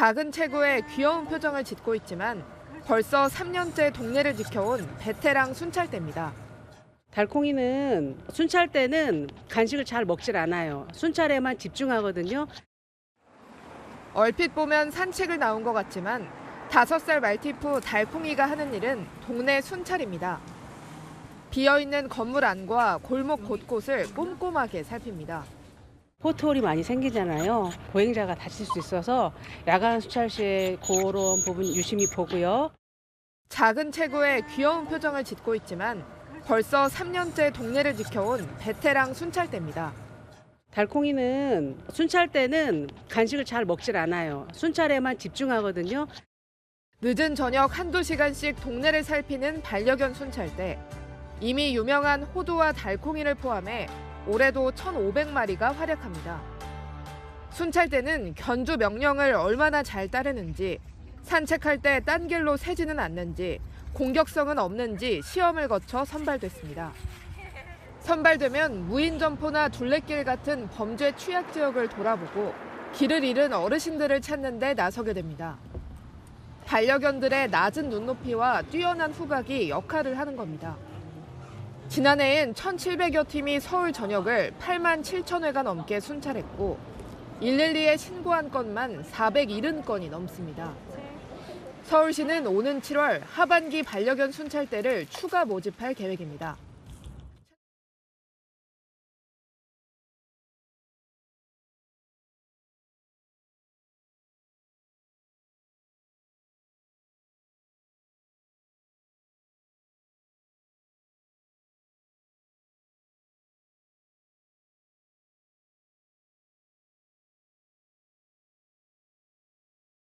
작은 체구에 귀여운 표정을 짓고 있지만 벌써 3년째 동네를 지켜온 베테랑 순찰대입니다. 달콩이는 순찰 때는 간식을 잘 먹질 않아요. 순찰에만 집중하거든요. 얼핏 보면 산책을 나온 것 같지만 다섯 살 말티푸 달콩이가 하는 일은 동네 순찰입니다. 비어있는 건물 안과 골목 곳곳을 꼼꼼하게 살핍니다. 포트홀이 많이 생기잖아요. 보행자가 다칠 수 있어서 야간 순찰 시에 그런 부분 유심히 보고요. 작은 체구에 귀여운 표정을 짓고 있지만 벌써 3년째 동네를 지켜온 베테랑 순찰대입니다. 달콩이는 순찰 때는 간식을 잘 먹질 않아요. 순찰에만 집중하거든요. 늦은 저녁 한두 시간씩 동네를 살피는 반려견 순찰대. 이미 유명한 호두와 달콩이를 포함해 올해도 1,500마리가 활약합니다. 순찰대는 견주 명령을 얼마나 잘 따르는지, 산책할 때 딴 길로 새지는 않는지, 공격성은 없는지 시험을 거쳐 선발됐습니다. 선발되면 무인 점포나 둘레길 같은 범죄 취약 지역을 돌아보고 길을 잃은 어르신들을 찾는 데 나서게 됩니다. 반려견들의 낮은 눈높이와 뛰어난 후각이 역할을 하는 겁니다. 지난해엔 1,700여 팀이 서울 전역을 8만 7천 회가 넘게 순찰했고 112에 신고한 건만 470건이 넘습니다. 서울시는 오는 7월 하반기 반려견 순찰대를 추가 모집할 계획입니다.